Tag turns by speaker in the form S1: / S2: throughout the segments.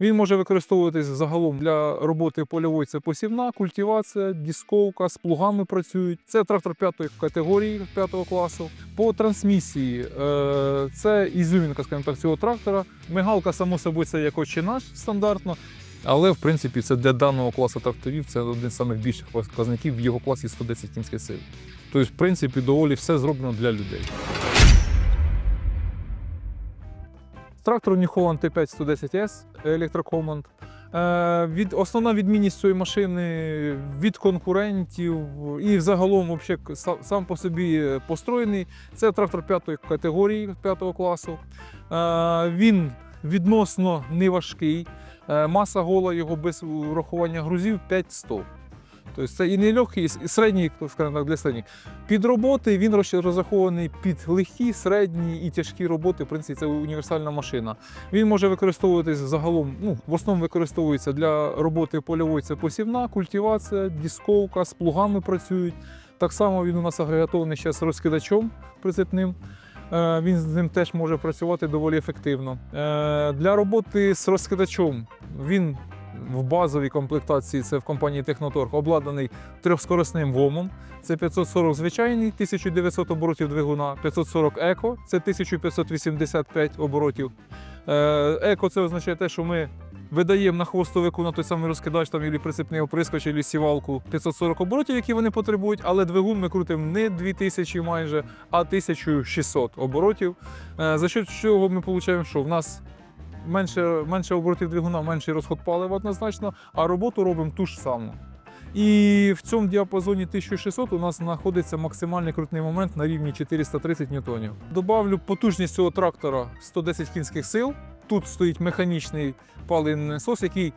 S1: Він може використовуватись загалом для роботи польової. Це посівна, культивація, дісковка, з плугами працюють. Це трактор п'ятої категорії п'ятого класу. По трансмісії е, це ізюмінка, скажімо так, цього трактора. Мигалка, само собою, це як очі наш стандартно. Але в принципі це для даного класу тракторів це один з самих більших показників в його класі 110 кінських сил. Тобто, в принципі, доволі все зроблено для людей. Трактор New Holland T5 110S електрокоманд. Е, від, основна відмінність цієї машини від конкурентів і взагалом вообще, сам по собі построєний. Це трактор п'ятої категорії, п'ятого класу. Е, він відносно неважкий. Е, Маса гола його без урахування грузів 5100. Тобто це і не легкий, і середній, скажімо так, для середніх. Під роботи він розрахований під легкі, середні і тяжкі роботи. В принципі, це універсальна машина. Він може використовуватись загалом, ну, в основному використовується для роботи польової це посівна, культивація, дісковка, з плугами працюють. Так само він у нас агрегатований зараз розкидачом прицепним. Е, Він з ним теж може працювати доволі ефективно. Е, Для роботи з розкидачом він в базовій комплектації це в компанії Техноторг обладнаний трьохскоросним ВОМом. Це 540 звичайний, 1900 оборотів двигуна, 540 еко, це 1585 оборотів. Е, Еко це означає те, що ми видаємо на хвостовику на той самий розкидач там, або прицепний оприскоч, або сівалку 540 оборотів, які вони потребують, але двигун ми крутимо не 2000 майже, а 1600 оборотів. Е, За що чого ми отримуємо, що в нас менше, менше оборотів двигуна, менший розход палива однозначно, а роботу робимо ту ж саму. І в цьому діапазоні 1600 у нас знаходиться максимальний крутний момент на рівні 430 ньютонів. Добавлю потужність цього трактора 110 кінських сил. Тут стоїть механічний паливний насос, який,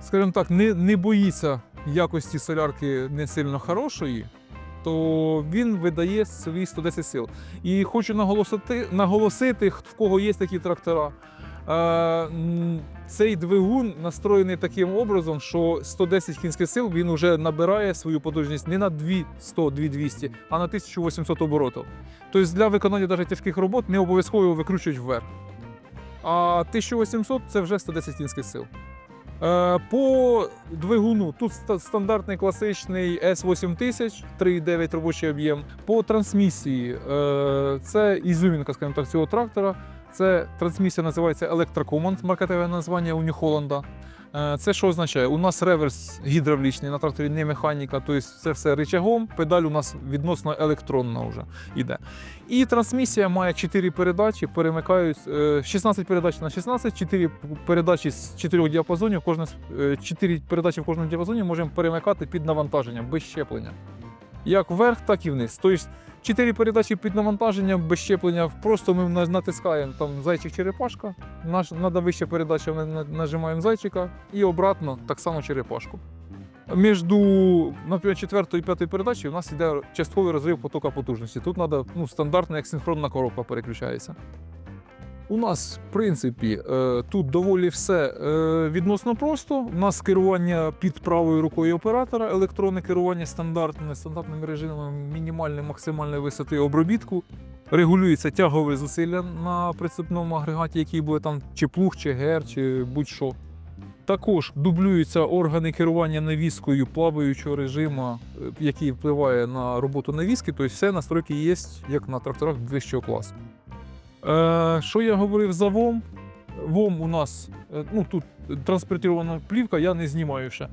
S1: скажімо так, не, не боїться якості солярки не сильно хорошої, то він видає свої 110 сил. І хочу наголосити, наголосити в кого є такі трактора. Цей двигун настроєний таким образом, що 110 кінських сил він вже набирає свою потужність не на 200-2200, а на 1800 оборотів. Тобто для виконання навіть тяжких робот не обов'язково викручують вверх. А 1800 це вже 110 кінських сил. Е, По двигуну тут стандартний класичний S8000, 3,9 робочий об'єм. По трансмісії е, це ізюмінка, скажімо так, цього трактора. Це трансмісія називається Electrocomand, маркетове названня у Holland. Е, Це що означає? У нас реверс гідравлічний на тракторі, не механіка, тобто це все рычагом. Педаль у нас відносно електронна вже йде. І трансмісія має 4 передачі, перемикають е, 16 передач на 16, 4 передачі з 4 діапазонів. Кожна 4 передачі в кожному діапазоні можемо перемикати під навантаженням без щеплення. Як вверх, так і вниз. Тобто 4 передачі під навантаженням без щеплення. Просто ми натискаємо там зайчик черепашка. Наш надо вища передача, ми нажимаємо зайчика і обратно так само черепашку. Між, наприклад, четвертою і п'ятою передачею у нас йде частковий розрив потока потужності. Тут треба ну, стандартно, як синхронна коробка переключається. У нас, в принципі, е, тут доволі все е, відносно просто. У нас керування під правою рукою оператора, електронне керування стандартними, стандартними режимами мінімальної максимальної висоти обробітку. Регулюється тягове зусилля на прицепному агрегаті, який буде там чи плуг, чи гер, чи будь-що. Також дублюються органи керування навіскою плаваючого режиму, е, який впливає на роботу навіски. Тобто все настройки є, як на тракторах вищого класу. Е, що я говорив за ВОМ? ВОМ у нас, е, ну тут транспортована плівка, я не знімаю ще.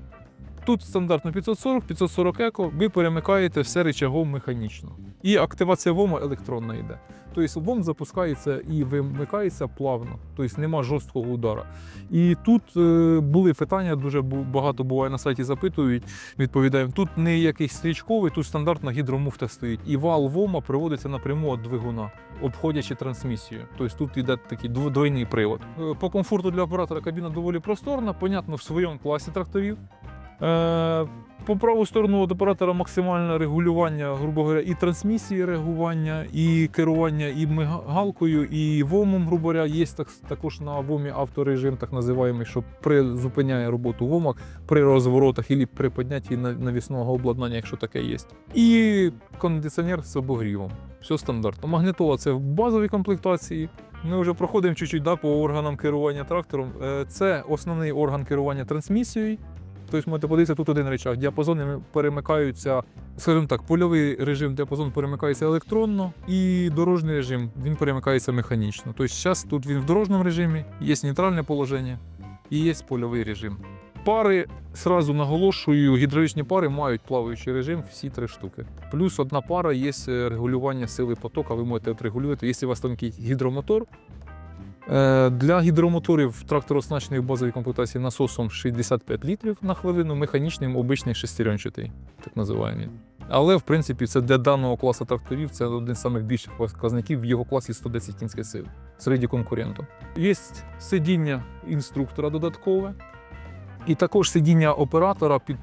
S1: Тут стандартно 540, 540 еко, ви перемикаєте все речагом механічно. І активація ВОМа електронна йде. Тобто ВОМ запускається і вимикається плавно, тобто нема жорсткого удара. І тут е, були питання, дуже багато буває на сайті запитують, відповідаємо. Тут не якийсь стрічковий, тут стандартна гідромуфта стоїть. І вал ВОМа приводиться напряму від двигуна, обходячи трансмісію. Тобто тут йде такий дво- двойний привод. Е, По комфорту для оператора кабіна доволі просторна, понятно, в своєму класі тракторів. Е, По праву сторону від оператора максимальне регулювання, грубо говоря, і трансмісії реагування, і керування і мигалкою, і ВОМом, грубо говоря, є так, також на ВОМі авторежим, так називаємий, що призупиняє роботу ВОМа при розворотах і при піднятті на- навісного обладнання, якщо таке є. І кондиціонер з обогрівом. Все стандартно. Магнітола це в базовій комплектації. Ми вже проходимо чуть-чуть да, по органам керування трактором. Е, Це основний орган керування трансмісією. Тобто можете подивитися, тут один речах. Діапазони перемикаються, скажімо так, польовий режим діапазон перемикається електронно, і дорожній режим він перемикається механічно. Тобто зараз тут він в дорожньому режимі, є нейтральне положення і є польовий режим. Пари, сразу наголошую, гідравлічні пари мають плаваючий режим всі три штуки. Плюс одна пара є е, регулювання сили потока, ви можете отрегулювати, якщо у вас тонкий гідромотор. Е, Для гідромоторів трактор оснащений в базовій комплектації насосом 65 літрів на хвилину, механічним обичний шестеренчатий, так називаємо. Але в принципі це для даного класу тракторів це один з найбільших показників в його класі 110 кінських сил серед конкурентів. Є сидіння інструктора додаткове, і також сидіння оператора під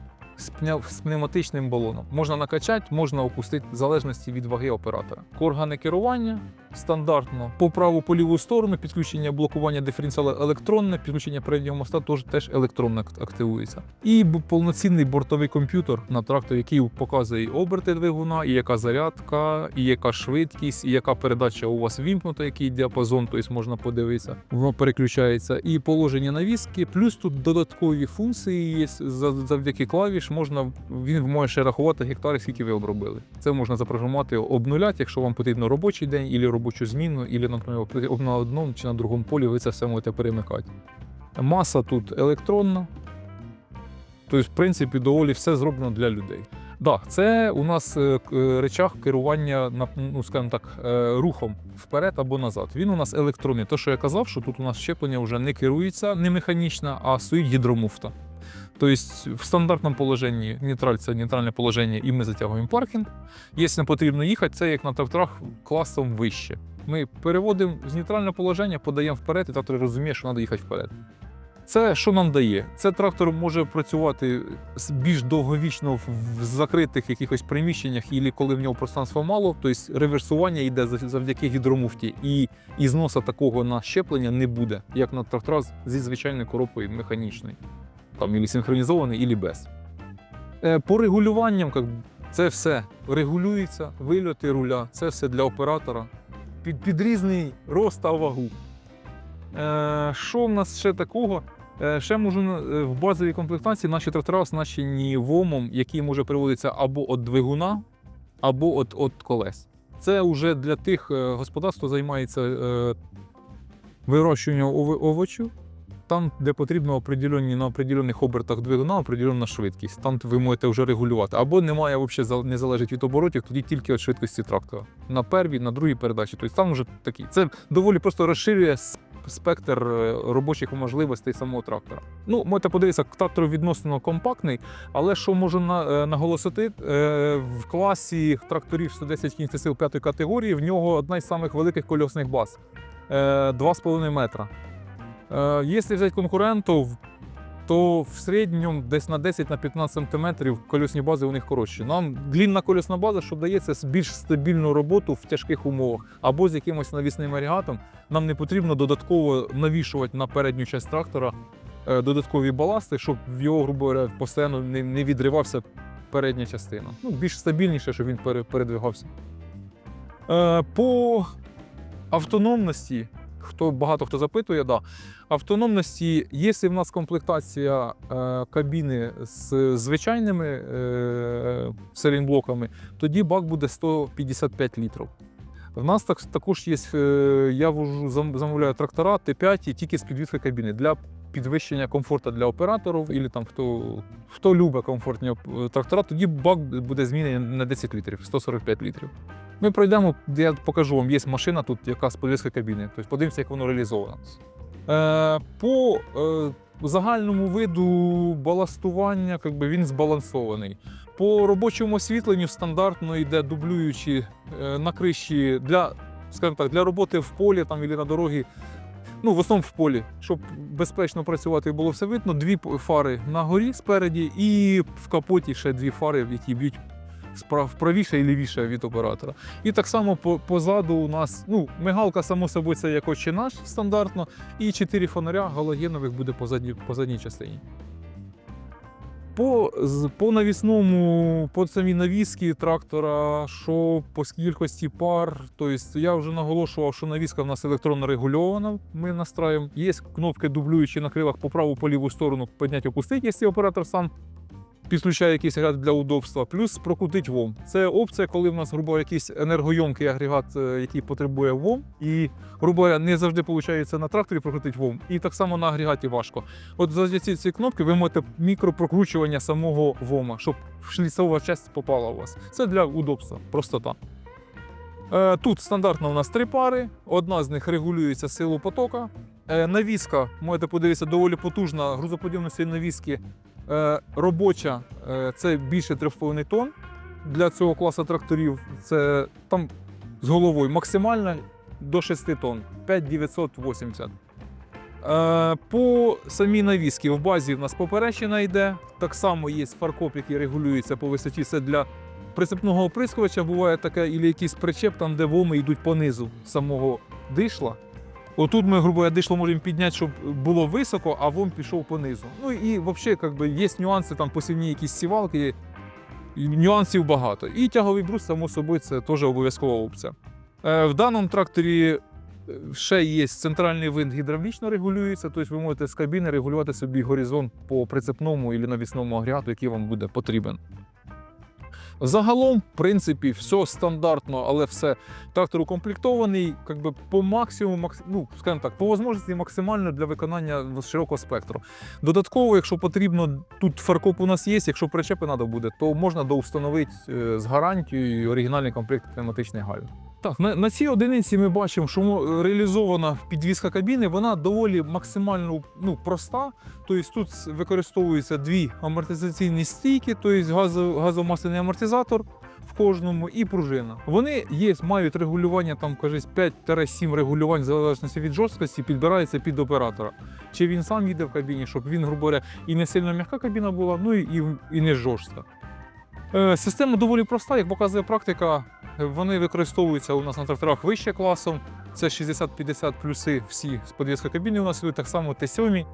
S1: з пневматичним балоном. Можна накачати, можна опустити в залежності від ваги оператора. Органи керування стандартно по праву по ліву сторону, підключення блокування диференціалу електронне, підключення переднього моста теж, теж електронно активується. І повноцінний бортовий комп'ютер на тракторі, який показує оберти двигуна, і яка зарядка, і яка швидкість, і яка передача у вас вімкнута, який діапазон, тобто можна подивитися. Воно переключається. І положення навіски, плюс тут додаткові функції є. Завдяки клавіш можна він може ще рахувати гектари, скільки ви обробили. Це можна запрограмувати обнуляти, якщо вам потрібно робочий день, і робочу зміну, і, наприклад, на одному чи на другому полі ви це все можете перемикати. Маса тут електронна. Тобто, в принципі, доволі все зроблено для людей. Так, це у нас е, е, речах керування ну, скажімо так, е, рухом вперед або назад. Він у нас електронний. Те, що я казав, що тут у нас щеплення вже не керується не механічно, а стоїть гідромуфта. Тобто в стандартному положенні нейтраль це нейтральне положення, і ми затягуємо паркінг. Якщо не потрібно їхати, це як на тракторах класом вище. Ми переводимо з нейтрального положення, подаємо вперед, і трактор розуміє, що треба їхати вперед. Це що нам дає? Це трактор може працювати більш довговічно в закритих якихось приміщеннях, і коли в нього пространства мало, тобто реверсування йде завдяки гідромуфті, і ізноса такого на щеплення не буде, як на трактора з- зі звичайною коробкою механічною, там ілі синхронізований, ілі без. Е, По регулюванням, це все регулюється, вильоти руля, це все для оператора. Під, під різний рост та вагу. Е, що в нас ще такого? Е, ще можу в базовій комплектації наші трактора оснащені вомом, який може переводитися або від двигуна, або від, від колес. Це вже для тих господарств, хто займається вирощуванням овочів. Там, де потрібно определенні, на определених обертах двигуна, определенна швидкість. Там ви можете вже регулювати. Або немає взагалі не залежить від оборотів, тоді тільки від швидкості трактора. На первій, на другій передачі. Тобто там вже такі. Це доволі просто розширює спектр е, робочих можливостей самого трактора. Ну, можете подивитися, трактор відносно компактний, але що можу е, наголосити, е, в класі тракторів 110 кінських сил 5 категорії в нього одна із самих великих кольосних баз е, 2,5 метра. Е, Якщо взяти конкурентів, то в середньому десь на 10-15 см кольосні бази у них коротші. Нам длінна кольосна база, що дається більш стабільну роботу в тяжких умовах або з якимось навісним агрегатом. Нам не потрібно додатково навішувати на передню частину трактора е, додаткові баласти, щоб в його, грубо говоря, постійно не, не відривався передня частина. Ну, більш стабільніше, щоб він передвигався. Е, по автономності, хто багато хто запитує, да. Автономності, якщо в нас комплектація е, кабіни з звичайними е, серійнблоками, тоді бак буде 155 літрів. В нас так, також є, е, я вожу, замовляю трактора Т5 і тільки з підвіскою кабіни для підвищення комфорту для операторів, або там хто, хто любить комфортні трактора, тоді бак буде змінений на 10 літрів, 145 літрів. Ми пройдемо, я покажу вам, є машина тут, яка з підвіскою кабіни. Тобто подивимося, як воно реалізовано. Е, по е, загальному виду баластування би, він збалансований. По робочому освітленню стандартно йде дублюючі е, на криші для, скажімо так, для роботи в полі там, або на дорогі. Ну, в основному в полі, щоб безпечно працювати і було все видно. Дві фари на горі спереді, і в капоті ще дві фари, які б'ють справ і лівіше від оператора. І так само по, позаду у нас ну, мигалка, само собою, це як очі наш стандартно, і чотири фонаря галогенових буде по задній, по задній частині. По, по навісному, по самій навіски трактора, що по кількості пар. Тобто я вже наголошував, що навіска в нас електронно регульована. Ми настраюємо. Є кнопки дублюючі на крилах по праву, по ліву сторону підняти опустити, якщо оператор сам підключає якийсь агрегат для удобства, плюс прокрутить ВОМ. Це опція, коли в нас, грубо якийсь енергойомкий агрегат, е, який потребує ВОМ, і, грубо не завжди виходить на тракторі прокрутити ВОМ. І так само на агрегаті важко. От завдяки ці кнопки ви можете мікропрокручування самого ВОМа, щоб шліцова частина попала у вас. Це для удобства, простота. Е, Тут стандартно у нас три пари. Одна з них регулюється силу потока. Е, Навіска, можете подивитися, доволі потужна грузоподібності навіски. Е, Робоча е, це більше 3,5 тонн. Для цього класу тракторів це там з головою максимальна до 6 тонн 5980. Е, По самій навіски в базі в нас поперечина йде. Так само є фаркоп, який регулюється по висоті. Це для прицепного оприскувача. Буває таке, і якийсь причеп, там, де воми йдуть по низу самого дишла. Отут ми, грубо говоря, дишло можемо підняти, щоб було високо, а вом пішов по низу. Ну і взагалі, як би, є нюанси, там посівні якісь сівалки, нюансів багато. І тяговий брус, само собою, це теж обов'язкова опція. Е, в даному тракторі е, ще є центральний винт гідравлічно регулюється, тобто ви можете з кабіни регулювати собі горизонт по прицепному і навісному агрегату, який вам буде потрібен. Загалом, в принципі, все стандартно, але все трактор укомплектований, как би по максимуму, макс- ну, скажімо так, по можливості максимально для виконання широкого спектру. Додатково, якщо потрібно, тут фаркоп у нас є, якщо причепи треба буде, то можна доустановити е, з гарантією оригінальний комплект пневматичних гальм. Так, на, на цій одиниці ми бачимо, що реалізована підвізка кабіни, вона доволі максимально ну, проста. Тобто тут використовуються дві амортизаційні стійки, тобто газо, газомасляний амортизатор в кожному і пружина. Вони є, мають регулювання, там кажись, 5-7 регулювань в залежності від жорсткості, підбирається під оператора. Чи він сам їде в кабіні, щоб він, грубо говоря, і не сильно м'яка кабіна була, ну і, і не жорстка. Е, система доволі проста, як показує практика. Вони використовуються у нас на тракторах вище класом. Це 60-50 плюси всі з підвіска кабіни у нас ідуть, так само Т7.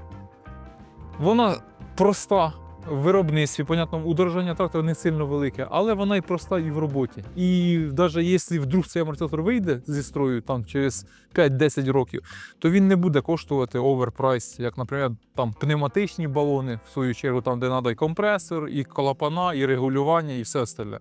S1: Вона проста виробництві, понятно, удорожання трактора не сильно велике, але вона і проста і в роботі. І навіть якщо вдруг цей амортизатор вийде зі строю там через 5-10 років, то він не буде коштувати оверпрайс, як, наприклад, там пневматичні балони, в свою чергу, там, де треба і компресор, і клапана, і регулювання, і все остальне.